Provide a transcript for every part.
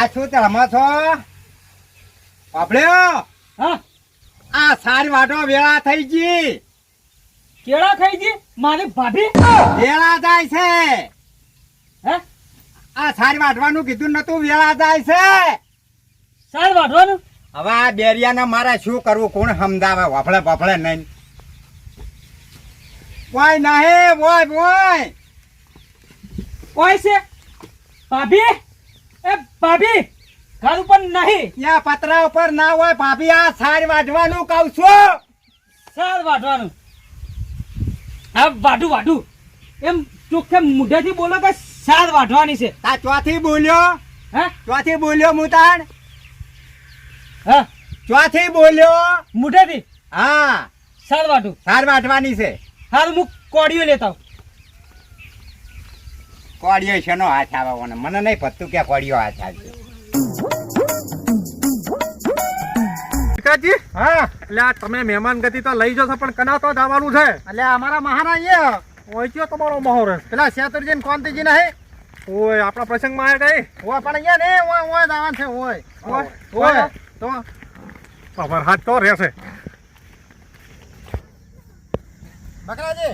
આ શું તે રમો છો? બાપડ્યો હા. આ સારી વાટો વેળા થઈ ગઈ. કેળા થઈ ગઈ? મારી ભાભી? વેળા જાય છે. હે? આ સારી વાટવાનું કીધું નતું વેળા જાય છે. સાર વાઢવાનું હવે આ બેરિયાને મારે શું કરવું કોણ સમજાવે? વફળે બફળે નહીં. કોઈ નહીં બોય બોય. કોઈ છે? ભાભી? એ ભાભી ઘર ઉપર નહીં. ત્યાં પતરા ઉપર ના હોય ભાભી આ સાર વાઢવાનું કહું છું. સાર વાઢવાનું. હા વાઢું વાઢું. એમ ચોખ્ખે મૂઢેથી બોલો કે સાર વાઢવાની છે. આ ચોથી બોલ્યો? હે? ચોથી બોલ્યો મુતાણ? હા? ચોથી બોલ્યો? મુઢેથી? હા. સાર વાઢું. સાર વાઢવાની છે. હાલ હું કોડિયો લેતા આવું. કોળિયો શેનો હાથ આવવાનો? મને નહીં પત્તું કે કોડિયો હાથ આવશે. વિકાસજી હા. એટલે આ તમે મહેમાન ગતિ તો લઈ જશો પણ કના તો જવાનું છે. એટલે અમારા મહાના અહીંયા કયો તમારો મહોર પેલા શેતુરજી ને કોંતીજી નહીં? ઓય આપણા પ્રસંગમાં આવ્યા કઈ? ઓય પણ અહીંયા ને ઓય ઓય જવાનું છે ઓય. ઓય. ઓય. તો. ખબર હાથ તો રહેશે. બકરાજી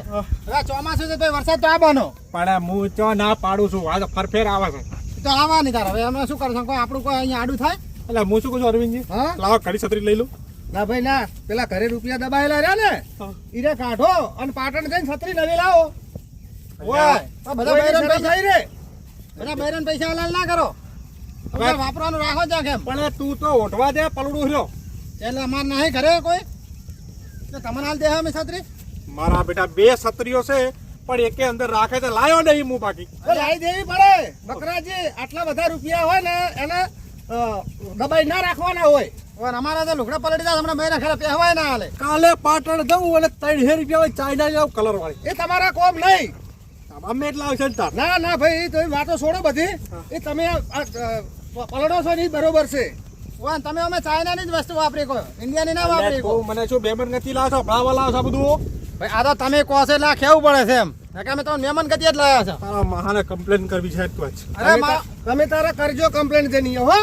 ચોમાસું છે તો વરસાદ તો આવવાનો. પણ હું ચો ના પાડું છું આ તો ફરફેર આવે છે. તો આવવાની તાર. હવે અમે શું કરશું? કોઈ આપણું કોઈ અહીંયા આડું થાય? એટલે હું શું કહું છું અરવિંદજી? હા? લાવો કડી છત્રી લઈ લઉં ના ભાઈ ના. પેલા ઘરે રૂપિયા દબાયેલા રહ્યા ને. ઈરે કાઢો અને પાટણ જઈને છત્રી નવી લાવો. ઓય બધા બૈરન પૈસા રે. બધા બૈરન પૈસા હલાલ ના કરો. હવે વાપરવાનું રાખો જ કેમ પણ તું તો ઓઢવા દે પલડું રહ્યો. એટલે અમાર નહીં ઘરે કોઈ? તો તમને હાલ દે અમે છત્રી? મારા બેટા બે છત્રીઓ છે પણ એકે અંદર રાખે તો લાયો નહીં હું બાકી. લાઈ દેવી પડે. બકરાજી આટલા બધા રૂપિયા હોય ને એને દબાઈ ના રાખવાના હોય. અમારા તો લુગડા પલટી જાય હમણાં મહિના ખરા પહેવાય ના હાલે. કાલે પાટણ જવું અને ત્રણ રૂપિયા હોય ચાઇના જાવ કલર વાળી. એ તમારા કોમ નહીં. અમે એટલા આવશે ને ના ના ભાઈ એ તો એ વાતો છોડો બધી. એ તમે પલડો છો ને બરોબર છે. વાન તમે અમે ચાઇનાની જ વસ્તુ વાપરી કહો ઇન્ડિયાની ના વાપરી મને શું બેમન નથી લાવશો ભાવા લાવશો બધું? ભાઈ આ તો તમે કહો છો એટલે આ કેવું પડે છે એમ. કે અમે તો મહેમાન ગતિ જ લાવ્યા છે. તારા મહાને કમ્પ્લેન કરવી છે તો જ અરે તમે તારા કરજો કમ્પ્લેન જે નહીં હો.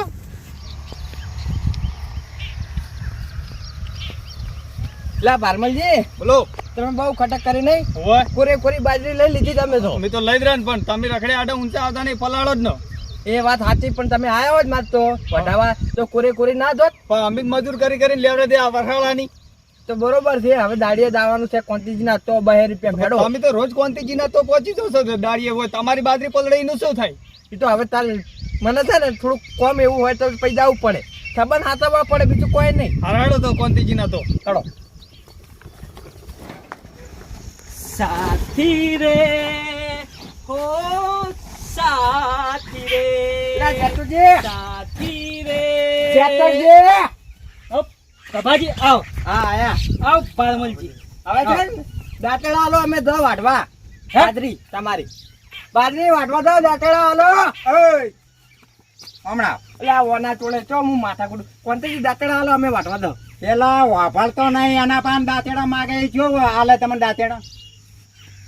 લા ભારમલજી બોલો. તમે બહુ ખટક કરી નહીં. હોય કોરે કોરી બાજરી લઈ લીધી તમે તો. મેં તો લઈ જ રહ્યા ને પણ તમે રખડે આડે ઊંચા આવતા નહીં પલાળો જ ન. એ વાત સાચી પણ તમે આયા જ માર તો. વઢાવા તો કોરે કોરી ના દોત પણ અમિત મજૂર કરી કરીને લેવડે દે આ વરસાળાની તો બરોબર છે હવે દાડીએ દાવાનું છે કોંતીજી ના તો બે રૂપિયા ભેડો અમે તો રોજ કોંતીજી ના તો પહોંચી જશો દાડીએ હોય તમારી બાદરી પલળી નું શું થાય? એ તો હવે તાર મને છે ને થોડુંક કોમ એવું હોય તો પછી જવું પડે. સબન હાથવા પડે બીજું કોઈ નહીં. હરાડો તો કોંતીજી ના તો. ચડો સાથી રે હો સાથી રે. સાથી રે. સાથી રે જતુજી આવ. હા આયા. આવ પારમલજી. હવે છે દાંતડા હાલો અમે દો વાટવા. બાજરી તમારી. બાજરી વાટવા દો દાંતડા હાલો. ઓય. હમણાં. એટલે ઓના ચોળે ચો હું માથા કુડું. કોંતીજી દાંતડા હાલો અમે વાટવા દો. પેલા વાપરતો નહીં એના પાન દાંતેડા માગે છો. જો હાલે તમે દાંતેડા.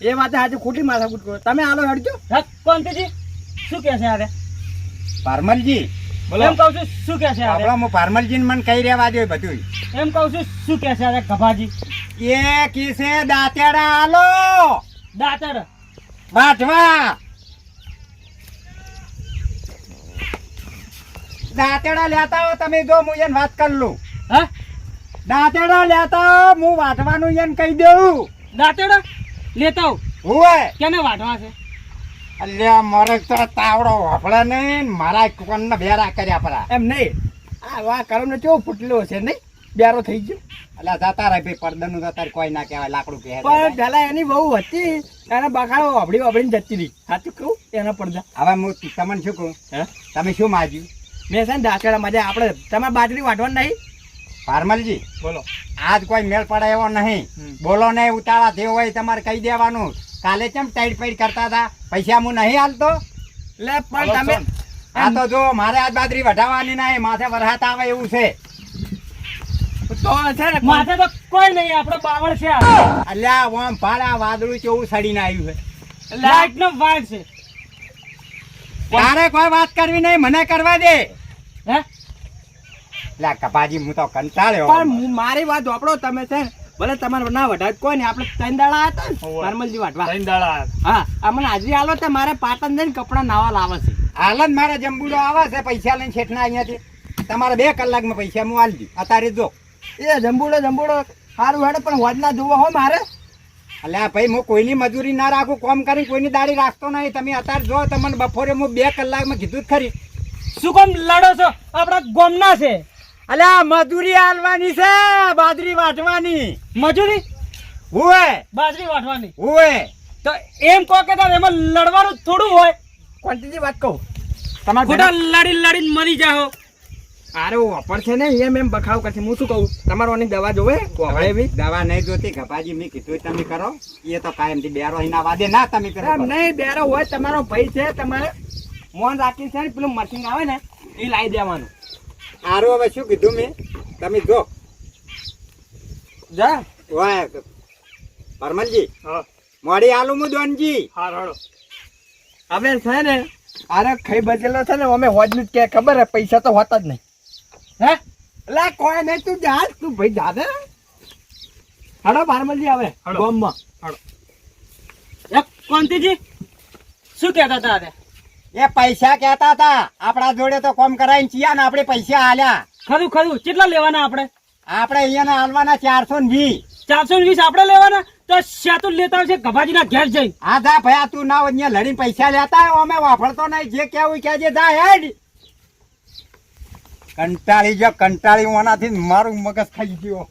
એ વાત આજે ખોટી માથા કુટ કરો. તમે હાલો હડજો. કોંતીજી શું કહેશે છે આરે પારમલજી એમ કહું છું શું કે છે આરે? હું પારમલજી મને કહી રહેવા દે બધું એમ કહું છું શું કે છે ગભાજી? એ કિસે દાંતેડા હાલો. દાતર બાટવા દાંતેડા લેતા હો તમે જો હું એને વાત કરી લઉં. હા? દાંતેડા લેતા હો વાટવાનું એને કહી દઉં. દાંતેડા? લેતા હોય કેને વાટવા છે? અલ્યા મારે તો તાવડો વાપડે નહીં મારા કોણ બેરા કર્યા પરા. એમ નહીં? આ વા કરમ ને કેવો ફૂટલો છે નહીં? બેરો થઈ ગયો. એટલે જતા રહે ભાઈ પડદાનું તો તારે કોઈ ના કહેવાય લાકડું કહે પણ પેલા એની બહુ હતી એને બકાળો વાપડી વાપડીને જતી રહી. સાચું કહું એના પડદા. હવે હું તમને શું કહું? તમે શું માજ્યું મેં છે ને દાખલા મજા આપણે તમારે બાજરી વાટવાની નહીં? પારમલજી બોલો. આજ કોઈ મેળ પડે એવો નહીં. બોલો ને ઉતાળા થયો હોય તમારે કહી દેવાનું. કાલે કેમ ટાઈટ પાઈટ કરતા હતા? પૈસા હું નહીં હાલતો લે પણ તમે આ તો જો મારે આજ બાદરી વઢાવવાની નહીં માથે વરસાદ આવે એવું છે. તો છે ને માથે તો કોઈ નહીં આપણે બાવળ છે. અલ્યા ઓમ ભાડા વાદળું કેવું સડીને આવ્યું છે. લાઈટ નો વાળ છે. તારે કોઈ વાત કરવી નહીં મને કરવા દે. હે? લે કપાજી હું તો કંટાળ્યો પણ હું- મારી વાત વાપરો તમે છે ભલે તમારે ના વઢાય કોઈ નહીં આપણે ત્રણ દાડા હતા ને હોવે. વાટવા ત્રણ દાડા હા અમને હાજરી આલો તો મારે પાટણ જઈને કપડા નાવા લાવે છે. હાલત મારા જંબુડો આવે છે પૈસા લઈને છેઠના અહીંયાથી. તમારે બે કલાકમાં પૈસા હું આલજી દઉં. અત્યારે જો. એ જંબુડો જંબુડો સારું હેડે પણ હોજના જોવો હો મારે. અલ્યા ભાઈ હું કોઈની મજૂરી ના રાખું કોમ કરી કોઈની દાડી રાખતો નહીં. તમે અત્યારે જો તમને બપોરે હું બે કલાકમાં કીધું જ ખરી. શું કોમ લડો છો? આપણા ગોમના છે. અલ્યા મજૂરી આલવાની છે બાજરી વાટવાની. મજૂરી હુએ. બાજરી વાટવાની. હુએ. તો એમ કહો કે તારે એમાં લડવાનું થોડું હોય. ક્વોન્ટિટી વાત કહું? તમારે ખોટા લડી લડીને મરી જાઓ. અરે ઓફર છે ને એમ એમ બખાવ કરશે. હું શું કહું? તમારો આની દવા જોવે? કોહળે બી દવા નહીં જોતી ગપાજી મેં કીધું તમે કરો. એ તો કાયમથી બેરો એના વાદે ના તમે કરો. એમ નહીં બેરો હોય તમારો ભાઈ છે તમારે મોન રાખી છે ને પેલું મશીન આવે ને એ લાવી દેવાનું. આરું હવે શું કીધું મેં? તમે જો. જા. ઓય પરમલજી મોડી આલુ મુ દોનજી. હાર હળો હવે છે ને અરે ખાઈ બચેલો છે ને અમે હોજનું જ કે ખબર હે પૈસા તો હોતા જ નહીં. હે? એટલે કોઈ નહીં તું જા તું ભાઈ જા દે હડો પારમલજી આવે હડો. ગોમમાં. એ કોંતીજી શું કહેતા હતા અરે એ પૈસા કેતા હતા. આપણા જોડે તો કોમ કરાવીને ચિયા ને આપણે પૈસા આલ્યા. ખરું ખરું. કેટલા લેવાના આપણે? આપણે અહીંયા હાલવાના ચારસો ને વીસ. ચારસો વીસ આપણે લેવાના? તો શેતું લેતા આવશે? ગભાજીના ઘેર જઈ હા જા ભયા તું ના હોય અહીંયા લડીને પૈસા લેતા અમે વાપરતો નહીં. જે કેવું કે જે જા હેડ. કંટાળી જો કંટાળી ઓનાથી મારું મગજ ખાઈ ગયો.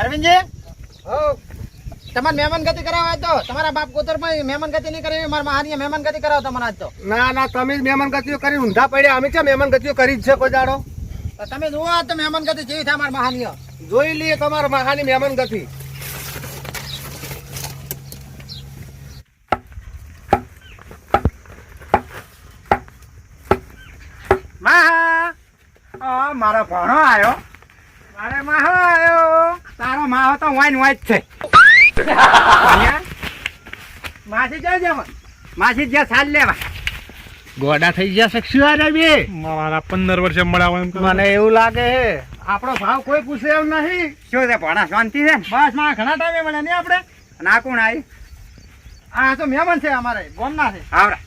અરવિંદજી? તમારે મહેમાન ગતિ કરાવવા તો. તમારા બાપ કોતર પણ મહેમાન ગતિ નહીં કરી મારા હારી મહેમાન ગતિ કરાવો તમને આજ તો. ના ના તમે જ મહેમાન ગતિઓ કરી ઊંધા પડ્યા. અમે છે મહેમાન ગતિઓ કરી જ છે કોઈ દાડો તમે જુઓ તો મહેમાન ગતિ જેવી થાય મારા મહાનીય જોઈ લઈએ તમારા મહાની મહેમાન ગતિ. મારો ભણો આવ્યો મારે માહો આવ્યો તારો માહો તો વાઈન વાઈટ છે? માસી જાય જવા માસી જ્યાં સાલ લેવા. ગોડા થઈ ગયા શું બે? મારા પંદર વર્ષે મળ્યા મને એવું લાગે હે. આપણો ભાવ કોઈ પૂછે એમ નહીં. શું છે ભણા શાંતિ છે બસ મારા ઘણા ટાઈમે મળે નહીં આપણે. અને આ કોણ આવી? આ તો મહેમાન છે અમારે ગોમના છે. આવરા.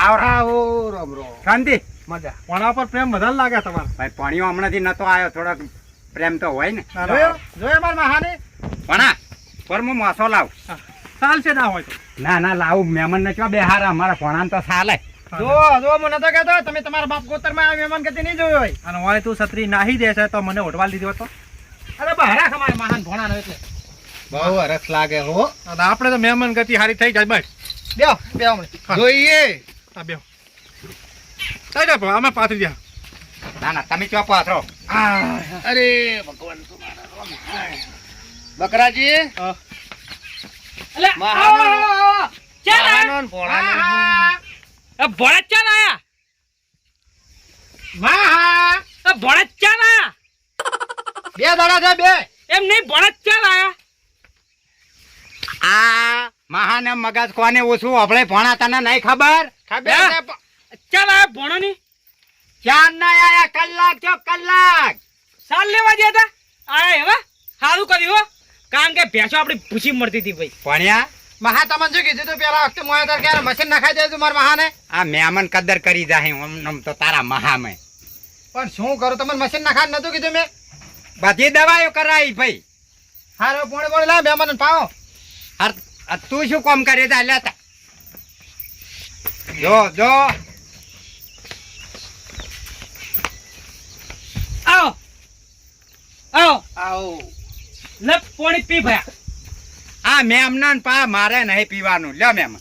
આવરા આવો રામ રામ. શાંતિ. મજા. પોણા પર પ્રેમ વધારે લાગે તમારે. ભાઈ પાણીઓ હમણાંથી નતો આવ્યો. થોડોક પ્રેમ તો હોય ને. જોયો? જોયો મારા મહાની? ભણા પર હું માસો લાવ. ચાલશે ના હોય તો. ના ના લાવું. મહેમાન ને કયો બે હારા અમારા ભણાને તો સાલે. જો જો મને તો કહેતો તમે તમારા બાપ ગોતરમાં મહેમાન કદી નહીં જોયો હોય. અને હોય તું છત્રી નાહી દેશે તો મને ઓઢવા લીધો હતો અરે બહારા ખમારે મહાન ભોણાનો એટલે. બહુ રસ લાગે હો. અને આપણે તો મહેમાન ગતિ હારી થઈ જાય બસ. બેહો બે હમણાં. જોઈએ. હા બે થઈ જાય અમે પાથરી ગયા ના ના તમે ચો પાથરો અરે ભગવાન બકરાજી? મહાનો- આયા? ભોળાનો ને ભોળા ચાલ આયા? મહા ભોળા ચાલ આયા? બે દાડા છે બે. એમ નહીં ભોળા ચાલ આયા? આ મહાને મગજ કોને ઓછું? આપણે ભણા તને નહીં ખબર? ચાલ આયા ભોણાની? ચાર ના આયા? કલાક ચો કલાક. સાલ લેવા ગયા હતા આયા એવા સારું કર્યું હો. કારણ કે ભેંસો આપણી ભૂસી મળતી હતી ભાઈ. ભણ્યા? મહા તમને શું કીધું તું પેલા વખતે? મોયા તાર ક્યારે મશીન નખાઈ દેજો મારા મહાને? આ મેમન કદર કરી જાય આમ તો તારા મહામે. પણ શું કરું? તમને મશીન નખાઈ નતું કીધું મેં? બધી દવાઓ કરાવી ભાઈ. હારો પોણે પોણે લાવ મેમન પાવો. હાર તું શું કામ કરે તા. લેતા જો જો. આવો. આવો. આવો. લે પાણી પી ભયા. આ મેમના ને પા મારે નહીં પીવાનું. લ્યો મેમ.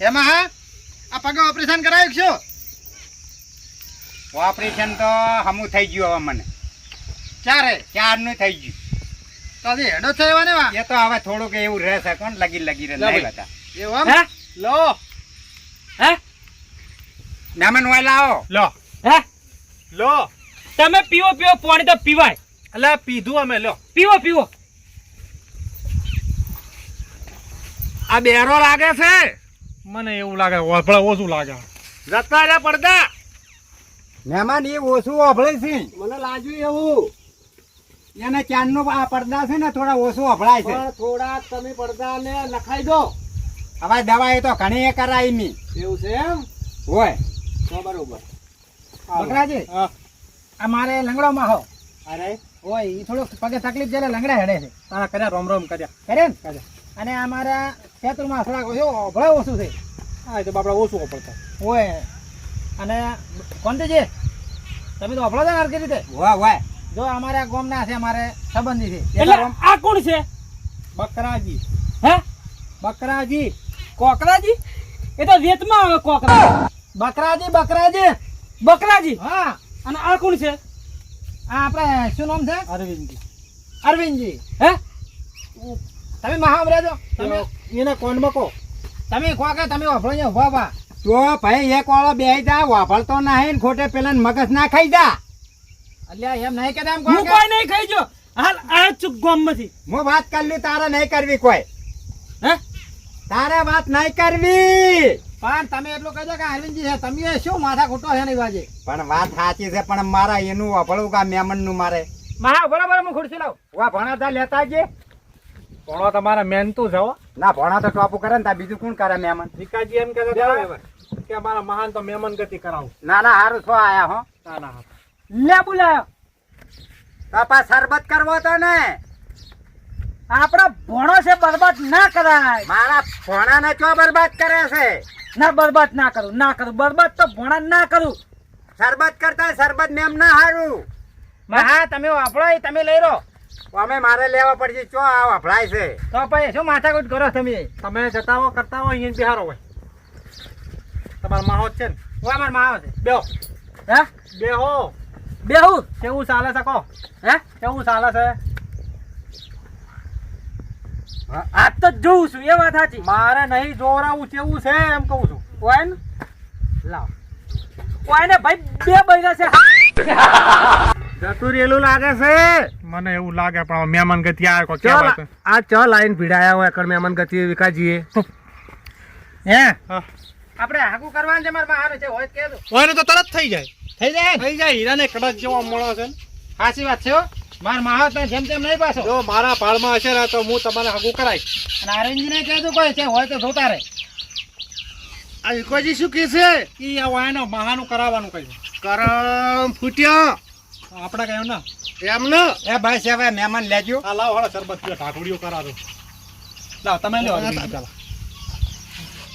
એમાં હા આ પગે ઓપરેશન કરાવ્યું છો ઓપરેશન તો હમું થઈ ગયું હવે મને. ક્યારે? ચારનું થઈ ગયું? તો હજી હેડો એવા ને એ તો હવે થોડુંક એવું રહેશે. કોણ લગી લગી રહે? નહીં. બતા એવું હે? લો. હે? મેમન વાય લાવો. લો. હે? લો. તમે પીવો પીવો પાણી તો પીવાય. એટલે પીધું અમે લો પીવો પીવો. આ બેરો લાગે છે? મને એવું લાગે વફળા ઓછું લાગે. જતા રહ્યા પડદા. મહેમાન એ ઓછું વાપરે છે. મને લાગ્યું એવું. એને ચાંદનો આ પડદા છે ને થોડા ઓછું અભળાય છે. થોડા તમે પડદા ને લખાઈ દો. હવે દવા એ તો ઘણી એ કરાયની એવું છે એમ? હોય. તો બરોબર. બકરાજી આ મારે લંગડો માં હો અરે. હોય એ થોડુંક પગે તકલીફ છે એટલે લંગડા હેડે છે. તારા કર્યા રોમ રોમ કર્યા. કરે ને? અને અમારા ખેતરમાં થોડાક ઓછું અભળા ઓછું છે. હા એ તો બાપડા ઓછું પડતા ઓય અને કોણ છે તમે તો અભળો છો ને રીતે? વાહ વાહ. જો અમારા ગામના છે અમારે સંબંધી છે. એટલે આ કોણ છે? બકરાજી. હે? બકરાજી. કોકરાજી? એ તો રેતમાં આવે કોકરા. બકરાજી બકરાજી. બકરાજી? હા. અને આ કોણ છે? આ આપણે શું નામ છે? અરવિંદજી. અરવિંદજી. હે? તમે છો? તમે એને કોનમાં કહો તમે કહો કે તમે વાપરો છો? ઊભા તો ભાઈ એક વાળો બે જા વાપરતો નહીં ને ખોટે પેલા મગજ ના ખાઈ જા. એટલે એમ નહીં કેતા એમ હું કોઈ નહીં ખાઈ જો. હાલ આ ચૂક ગોમમાંથી. હું વાત કરી લી તારે નહીં કરવી કોઈ. હે? તારે વાત નહીં કરવી. પણ તમે એટલું કહેજો કે અરવિંદજી છે તમે શું માથા ખોટો છે નહીં વાજે પણ વાત સાચી છે પણ મારા એનું વાપરવું કા મેમનનું મારે મારા બરાબર હું ખુરશી લાવ વા ભણા તા લેતા જે ભણો તમારા મહેનતું તું હો ના ભણા તો ટોપું કરે ને તા બીજું કોણ કરે મેમન ભીકાજી એમ કહેતા હતા કે મારા મહાન તો મેમન ગતિ કરાવું. ના ના હારું છો આયા હો. ના ના હા. લે બોલાયો. તાપા શરબત કરવો તો ને. આપણા ભણો છે બરબાદ ના કરાય. મારા ભણાને ચો બરબાદ કરે છે? ના બરબાદ ના કરું ના કરું. બરબાદ તો ભણા ના કરું. શરબત કરતા શરબત મેમ ના હારું. હા તમે વાપરાય તમે લઈ રહો અમે મારે લેવા પડશે ચો આ વાપરાય છે? તો પછી શું માથાકૂટ કરો તમે? તમે જતા હો કરતા હો અહીંયા બિહારો હોય. તમારો માહો છે ને? હું અમાર માહો છે. બેહો. હે? બેહો. બેહું? કેવું ચાલે છે કહો? હે? કેવું ચાલે છે? આ તો જોઉં છું એ વાત સાચી. મારે નહીં જોરાવું કેવું છે એમ કહું છું. કોઈ ને લાવ. કોઈ ને ભાઈ બે બૈરા છે. જતું લાગે છે. મને એવું લાગે પણ મહેમાન ગતિ આવે આ ચ લાઈન ભીડાયા હોય કર મહેમાન ગતિ વિકાજીએ હે? હા. આપણે હાકુ કરવાનું છે મારે બહાર છે હોય કે હોય તો તરત થઈ જાય. થઈ જાય? થઈ જાય હીરાને કડક જેવો મળો છે. સાચી વાત છે હો. માર માહા ને જેમ તેમ નહીં પાછો. જો મારા પાળમાં હશે ને તો હું તમારે હગું કરાય અને આરંજી ને કહેતું કોઈ છે હોય તો જોતા રહે. આ વિકોજી શું કે છે? ઈ આ વાયનો મહાનું કરાવવાનું કહ્યું કરમ ફૂટ્યા. આપણે કહ્યું ને. એમ ને? એ ભાઈ છે હવે મહેમાન લેજો. આ લાવ હળો શરબત પીઓ ઢાકુડીઓ કરાવો લાવ તમે લ્યો અરવિંદ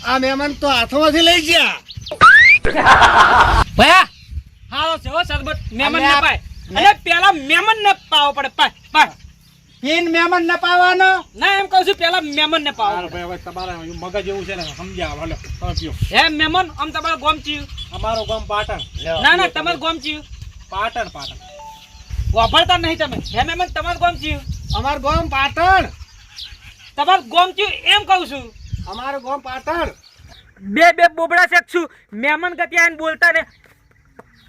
આ મહેમાન તો હાથમાંથી લઈ ગયા. ભયા? હાલો છે હો સરબત મહેમાન ના પાય અને પેલા મેમન ને પાવો પડે. પાય પાય. પીન મેમન ને પાવાનો? ના એમ કહું છું પેલા મેમન ને પાવો ભાઈ હવે તમારે મગજ એવું છે ને સમજ્યા હાલો તમે પીઓ હે મેમન આમ તમારું ગોમ ચીયું અમારો ગોમ પાટણ. ના ના તમારું ગોમ ચીયું પાટણ પાટણ. વાપરતા નહીં તમે. હે મેમન તમારું ગોમ ચીયું અમારું ગોમ પાટણ. તમારું ગોમ ચીયું એમ કહું છું. અમારું ગામ પાટણ. બે બે બોબડા શકશું મહેમાન ગતિ આઈને બોલતા ને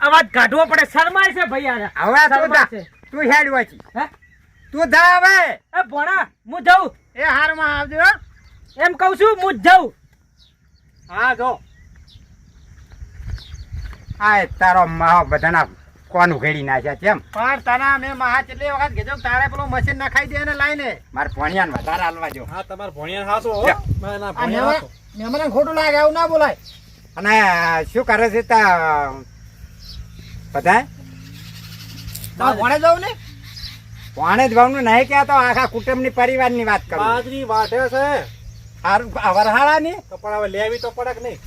અવાજ કાઢવો પડે. શરમાય છે ભૈયા હવે તું જા. તું હેડ વાંચી હે? તું જા હવે. એ ભોણા હું જાઉં. એ હારમાં આવજો એમ કહું છું હું જાઉં. હા જો. આ એ તારો માહો બધાના કોણ ઉઘેડી નાખ્યા તેમ પણ તને મેં મહા કેટલી વખત કીધો તારે પેલું મશીન નખાઈ દે ને લાઈને. મારે ભણિયાને વધારે હાલવા જો હા તમારે ભણિયા હાસો હો. લ્યો. ના ના આ ભણિયા મહેમાન- ખોટું લાગે આવું ના બોલાય. અને શું કરે છે તા બધા ભણે જવું ને? ભણે જવાનું નહીં કહેતો આખા કુટુંબની પરિવારની વાત કરું. બાજરી વાઢે છે. હારું આ વરહાળાની? તો પણ હવે લેવી તો પડે કે નહીં?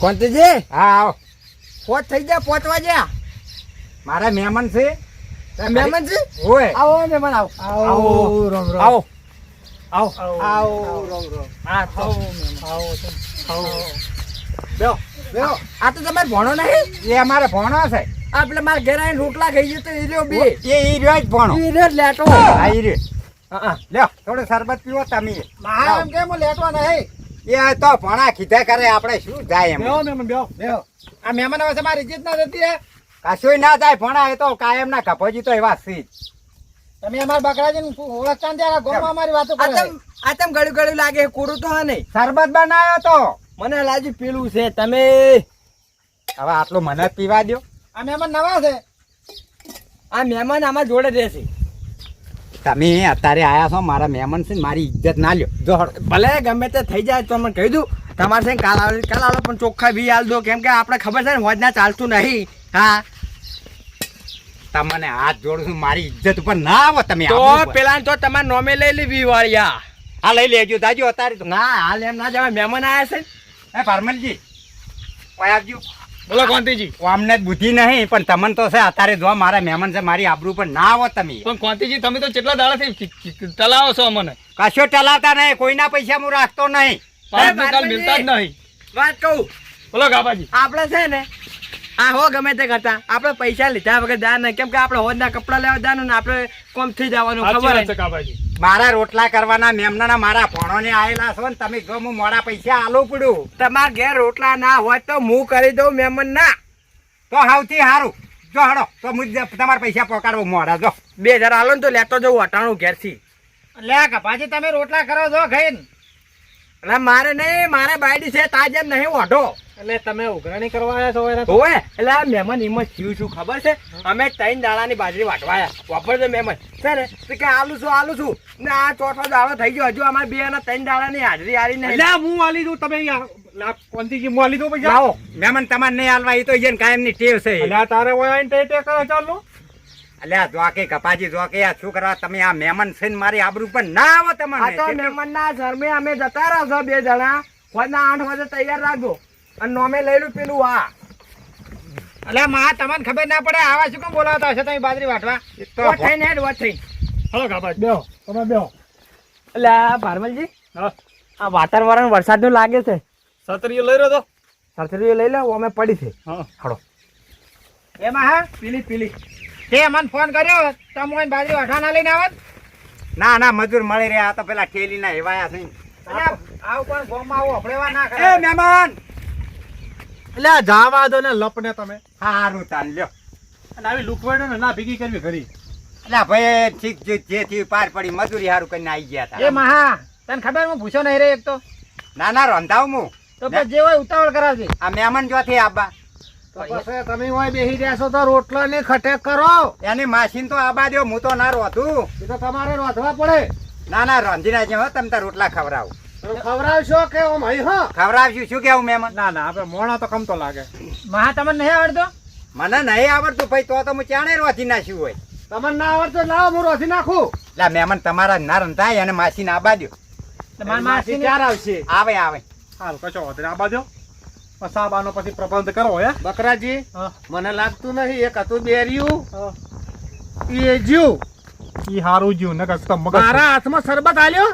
કોંતીજી? હા આવો. પોચ થઈ ગયા પોચ વાગ્યા મારા મહેમાન છે. મહેમાન છે? હોય. આવો મહેમાન આવો. આવો. રોમ રોમ. આવો. આવો. આવો રોમ રોમ. આવો આવો આવો. બેહો. આ તો તમારે ભણો નહીં? એ અમારે ભણો છે. આપણે મારા ઘેર આવીને રોટલા ખાઈ જતો એ રહ્યો બે. એ ઈ રહ્યો જ ભણો. ઈ રહ્યો લેટો. હા ઈ રહ્યો. લ્યો થોડું શરબત પીવો તમે. મારા એમ કેમ લેટવા નહીં? એ તો ભણા કીધા કરે આપણે શું જાય એમ. બેહો મહેમાન બેહો બેહો. આ મહેમાન હવે મારી ઇજ્જત ના થતી કશું ના જાય ભણા એ તો કાયમ ના કપોજી તો એવા સી તમે અમારા બકરાજી ઓળખતા ને ત્યારે ગોમાં અમારી વાતો કરે. આ તમ ગળ્યું ગળ્યું લાગે કોરું તો હા નહીં. શરબત બનાવ્યો તો. મને લાજુ પેલું છે તમે હવે આટલો મને પીવા દો આ મહેમાન નવા છે. આ મહેમાન આમાં જોડે રહેશે. તમે અત્યારે આયા છો મારા મહેમાન છે ને મારી ઇજ્જત ના લ્યો. જો ભલે ગમે તે થઈ જાય તો મને કહી દઉં. તમારે છે કાલ આવે કાલ આવે પણ ચોખ્ખા બી આલ દો. કેમ કે આપણે ખબર છે ને હોજ ના ચાલતું નહીં. હા. તમને હાથ જોડું છું મારી ઇજ્જત ઉપર ના આવો તમે તો પેલા તો તમારે નોમે લઈ લી વી વાળિયા. હા લઈ લેજો દાજો અત્યારે ના હાલ એમ ના જવાય. મહેમાન આવ્યા છે હે પારમલજી? આવજો બોલો કોંતીજી અમને જ બુદ્ધિ નહીં પણ તમને તો છે અત્યારે જો મારા મહેમાન છે મારી આબરૂ પણ ના આવો તમે. પણ કોંતીજી તમે તો કેટલા દાડાથી ચલાવો છો અમને? કશો ચલાવતા નહીં કોઈના પૈસા હું રાખતો નહીં. મિલતા જ નહીં. વાત કહું? બોલો ગાબાજી આપણે છે ને આ હો ગમે તે કરતા આપણે પૈસા લીધા વગર જા નહીં. કેમ કે આપણે હોજના કપડા લેવા જવાનું ને આપણે કોમ થઈ જવાનું ખબર છે છે ગાબાજી મારા રોટલા કરવાના મેમના મારા ભણોને આયેલા છો ને તમે જો હું મોડા પૈસા આલો પડું. તમારા ઘેર રોટલા ના હોય તો હું કરી દઉં મેમન ના તો સૌથી સારું જો હડો તો હું તમારા પૈસા પહોંચાડવું મોડા જો. બે હજાર આલો ને તો લેતો જવું અટાણું ઘેરથી. લે કપાજી તમે રોટલા કરો છો ખાઈને. એટલે મારે નહીં મારે બાયડી છે તાજે નહીં ઓઢો. એટલે તમે ઉઘરાણી કરવા આવ્યા છો એના હોવે એટલે આ મહેમાન એમાં થયું શું ખબર છે? અમે ત્રણ દાડાની બાજરી વાટવાયા વાપરજો મહેમાન. ને? તો કે આલુ છું આલુ છું. ને આ ચોથો દાડો થઈ ગયો. હજુ અમારે બે અને ત્રણ દાડાની હાજરી આવી નહીં. એટલે હું વાલી દઉં તમે કોનથી હું વાલી દઉં પછી. આવો મહેમાન તમારે નહીં હાલવા એ તો ઈયન કાયમની ટેવ છે. એટલે તારે ઓય ટે ટે કરો ચાલો. અલ્યા જોકે કપાજી જોકે આ છોકરા તમે આ મહેમાન છે ને મારી આબરૂ પણ ના આવો આ તો મહેમાન ના શરમે અમે જતા રહો છો બે જણા. હોજના આઠ વાગે તૈયાર રાખજો. અને નોમે લઈ લું પેલું આ. એટલે માં તમને ખબર ના પડે આવા શું કેમ બોલાવતા હશે તમે બાજરી વાટવા? એ ને થઈને હલો ગાબાજી બેહો તમે બેહો. એટલે આ ભારમલજી આ વાતાવરણ વરસાદનું લાગે છે. સતરીઓ લઈ રહ્યો તો? સતરીઓ લઈ લો અમે પડી છે. હા. એમાં હા? પીલી પીલી. તે મને ફોન કર્યો તમે બાજરી વાટવા ના લઈને આવત ના? ના મજૂર મળી રહ્યા આ તો પેલા ઠેલી ના હેવાયા છે. અલ્યા, આવું પણ ગોમાં આવું અફળેવા ના એ કરે મહેમાન! એટલે જાવા દો ને લપને તમે. સારું તાન લ્યો. અને આવી લુકવાડો ને ના ભેગી કરવી ઘરી એટલે ભાઈ ઠીક જે જે થયું પાર પડી મજૂરી સારું કરીને આવી ગયા એ મહા તને ખબર હું પૂછો નહીં રે એક તો? ના ના રંધાવ હું. તો પછી જે હોય ઉતાવળ કરાવજે. આ મહેમાન જોથી આબા તમે હોય બેસી રહ્યા છો તો રોટલા ને ખટેક કરો. એની માસીન તો આબા દ્યો હું તો ના રોધું. એ તો તમારે રોધવા પડે. ના ના રાંધી નાખે હો તમે તાર રોટલા ખવડાવ. ખવડાવશો કે ઓમ હઈ હા? ખવડાવશું. શું કેવું મહેમાન ના ના આપણે મોણા તો કમ તો લાગે. મહા તમને નહીં આવડતો? મને નહીં આવડતું ભાઈ તો તો હું ચાણે રોથી નાખ્યું હોય. તમને ના આવડતો લાવો હું રોધી નાખું. એટલે મહેમાન તમારા ના રંધાય અને માસીને આબા દ્યો. તમારા માસી ક્યારે આવશે? આવે આવે. હાલ કશો વધે આ બાજુ સાબાનો પછી પ્રબંધ કરો હે. બકરાજી હા. મને લાગતું નથી એક હતું બેર્યું. એ જ્યું. ઈ હારું જ્યું ને કક તો મગજ મારા હાથમાં શરબત આલ્યો?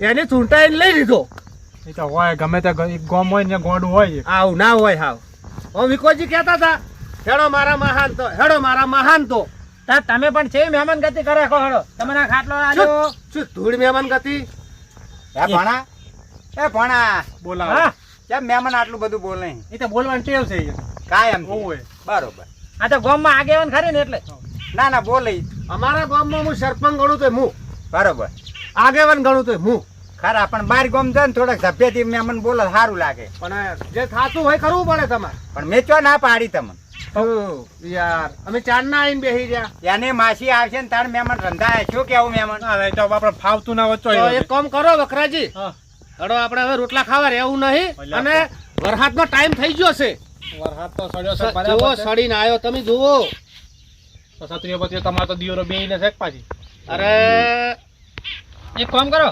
એને ચૂંટાઈને લઈ લીધો. એ તો હોય ગમે તે એક ગોમ હોય ને ગોડું હોય આવ ના હોય હાવ. ઓ વિકોજી કહેતા હતા હેડો મારા મહાન તો હેડો મારા મહાન તો તા તમે પણ છે મહેમાન ગતિ કરે ખો હેડો. તમને આ ખાટલો આલ્યો. શું ધૂળ મહેમાન ગતિ. એ ભણા એ ભણા. બોલા હા. કેમ મહેમાન આટલું બધું બોલે? એ તો બોલવાનું ટેવ છે. કાય કાયમ હોય બરોબર. આ તો ગોમમાં આગેવાન ખરી ને એટલે. ના ના બોલે અમારા ગામમાં હું સરપંચ ગણું તો હું. બરોબર. આગેવાન ગણું તો હું. ખરા પણ બાર ગામ જાય ને થોડાક સભ્યથી મહેમાન બોલે સારું લાગે. પણ જે થાતું હોય કરવું પડે તમારે. પણ મેં ચો ના પાડી તમને? યાર અમે ચાંદના આવીને બેસી ગયા. એને માસી આવશે ને તાર મહેમાન રંધાય. શું કેવું મહેમાન હવે તો આપણે ફાવતું ના વચ્ચો એક કામ કરો વખરાજી. હા. આપણે હવે રોટલા ખાવા રહેવું નહીં. અને વરસાદનો ટાઈમ થઈ ગયો છે. વરસાદ તો સડ્યો છે જુઓ સડીને આવ્યો તમે જુઓ. સત્રીઓ પછી તમારે તો દિયોરો બે ને જ પાછી. અરે એક કામ કરો.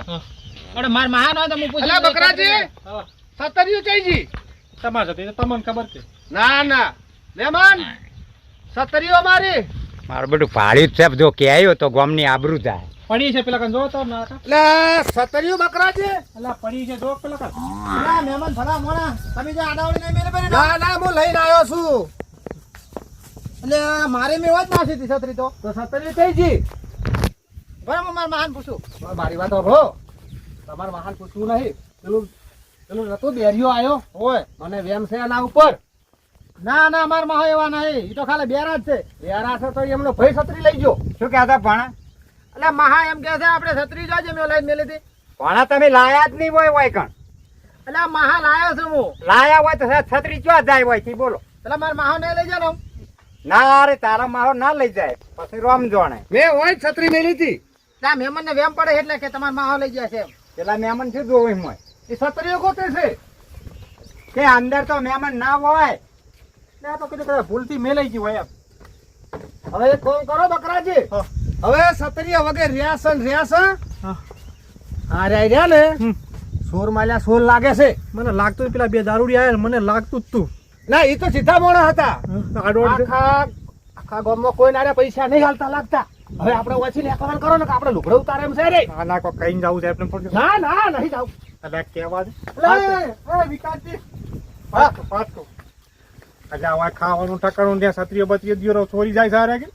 અરે માર મહાન હોય તો હું પૂછી અલા બકરાજી! હા. સતરિયું ચાઈજી તમારે તો તમને ખબર છે. ના ના. મહેમાન સતરિયો મારી. મારું બધું પાડ્યું છે જો કે આવ્યો તો ગોમની આબરૂ જાય. પડી છે પેલા કન જો તો ના એટલે સતરિયું છે એટલે પડી છે જો પેલા કન ના મહેમાન ભલા મોણા. તમે જો આડાવડી નહીં મેલે ના ના હું લઈને આવ્યો છું. એટલે મારે મેં વાત નાખી હતી છત્રી તો. તો થઈ ગઈ. બરાબર મારા મહાન પૂછું. મારી વાત હો તમારે મહાન પૂછવું નહીં. પેલું પેલું નતું બેરિયો આવ્યો હોય મને વેમ છે એના ઉપર. ના ના માર મહા એવા નહીં. એ તો ખાલી બેરા જ છે. બેરા છે તો એમનો ભાઈ છત્રી લઈ ગયો. શું કહેતા ભણા? એટલે મહા એમ કહે છે આપણે છત્રી જોજે મેં લઈને મેલી હતી. ભણા તમે લાયા જ નહીં હોય હોય કણ એટલે મહા લાયો છું હું. લાયા હોય તો છત્રી ચો જાય હોયથી બોલો. એટલે મારા મહા નહીં લઈ જાવ ના રે તારા મારો ના લઈ જાય. પછી રોમ જોણે. મેં હોય જ છત્રી મેલી હતી. ત્યાં મહેમાન ને વેમ પડે એટલે કે તમારા માહો લઈ જાય છે એમ. પેલા મહેમાન શું જોવું એમ હોય. એ છત્રીઓ ગોતે છે. કે અંદર તો મહેમાન ના હોય. આ તો કીધું કદાચ ભૂલથી મેલાઈ ગયું હોય એમ. હવે એક કામ કરો બકરાજી. હવે છત્રીઓ વગર રિયાસન ને છે હા. રે રહ્યા રહ્યા ને સોર માલ્યા સોર લાગે છે. મને લાગતું પેલા બે દારૂડી આવ્યા મને લાગતું જ તું. ના એ તો સીધા મોણા હતા. આખા આખા ગામમાં કોઈ નારે પૈસા નહીં હાલતા લાગતા. હવે આપણે ઓછી લેખવાનું કરો ને કે આપણે લુગડો ઉતારે એમ છે રે. ના ના કોઈ કઈ જવું છે ના ના નહીં જાવું. એટલે કેવા દે એ વિકાસજી. પાછું પાછું એટલે આ ખાવાનું ઠકાણું ત્યાં સત્રીઓ બત્રીઓ દિયો છોરી જાય સારા કે?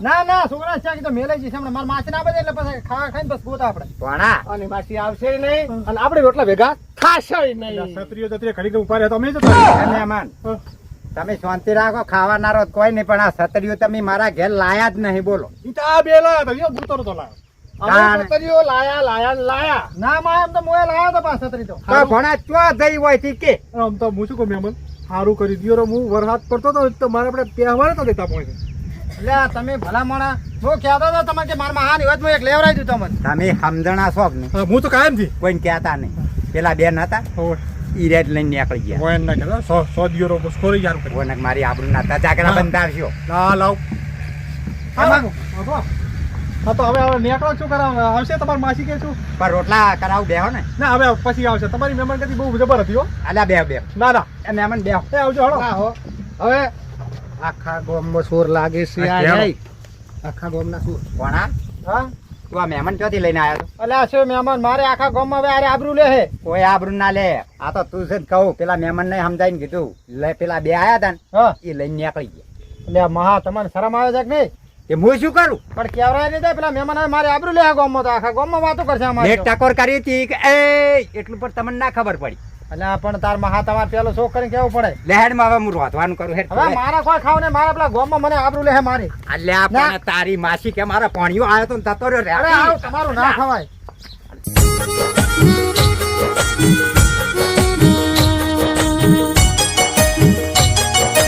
ના ના છોકરા છે તો મેલે જશે હમણાં મારા માછી ના બધે એટલે પછી ખાવા ખાઈને બસ ગોતા આપણે. ભણા અને માસી આવશે નહીં અને આપણે રોટલા ભેગા થાશે નહીં. સત્રીઓ તત્રીઓ ઘડી કે ઊભા તો અમે જ મહેમાન તમે શાંતિ રાખો ખાવાનારો તો કોઈ નહીં પણ આ સતરીઓ તમે મારા ઘેર લાયા જ નહીં બોલો. આ બે લાયા તો યો ભૂતો લાયો. અમે લાયા લાયા લાયા. ના માં એમ તો મોએ લાવ્યો તો પાછ તો. તો ભણા ચો થઈ હોય ઠીક કે આમ તો હું શું કહું મેમન? સારું કરી દિયો હું વરસાદ પડતો તો મારે આપણે પહેવા નતો દેતા પહોંચે એટલે તમે ભલા મોણા હું કહેતો હતો તમારે કે મારા મહાન તો એક લેવરાઈ દઉં તમને. તમે સમજણા છો ને હું તો કાયમથી. કોઈને કહેતા નહીં. પેલા બેન હતા ઈ રેડ લઈને નીકળી ગયા. હોય ના કહેતા સો સો દિયો સ્કોરી યાર કરી મારી આબરૂ નાતા ચાકરા. બંધાવશો. ના લાવ. હા, હા તો. હવે હવે નીકળો શું કરાવ આવશે તમારી માસી કે પણ રોટલા કરાવું બેહો ને. ના હવે પછી આવશે. તમારી મહેમાન કદી બહુ જબર હતી હો. અલ્યા બેહો બેહો ના ના. મહેમાન બેહો આવજો હળો. હો. હવે આખા ગામમાં સોર લાગે છે આ આ આખા ગામના સોર. ભણા હા? તું આ મહેમાન ક્યાંથી લઈને આવ્યો છો? મહેમાન? મારે આખા ગામમાં હવે આરે આબરૂ લે હે. કોઈ આબરૂ ના લે. આ તો તું જ કહું પેલા મહેમાન ને સમજાઈને કીધું. લે પેલા બે આયા હતા ને હા. એ લઈને નીકળી ગયા. એટલે મહા તમને શરમ આવે છે કે નહીં? એ હું શું કરું? પણ કેવરાય નહીં પેલા મહેમાન મારે આબરૂ લે ગામમાં તો. આખા ગામમાં વાતો કરશે અમારે. ટકોર કરી હતી કે એ એટલું પણ તમને ના ખબર પડી. એટલે આ પણ તાર મહા તમારે પેલો શોખ કરીને કેવું પડે? લહેરમાં હવે હું રોધવાનું કરું હેડ હવે મારા કોઈ ખાવ ને મારા પેલા ગોમ મને આબરૂ લેહે મારી. અલ્યા પણ તારી માસી કે મારા પાણીઓ આવ્યો તો જતો રહ્યો અરે આવ તમારું ના ખવાય.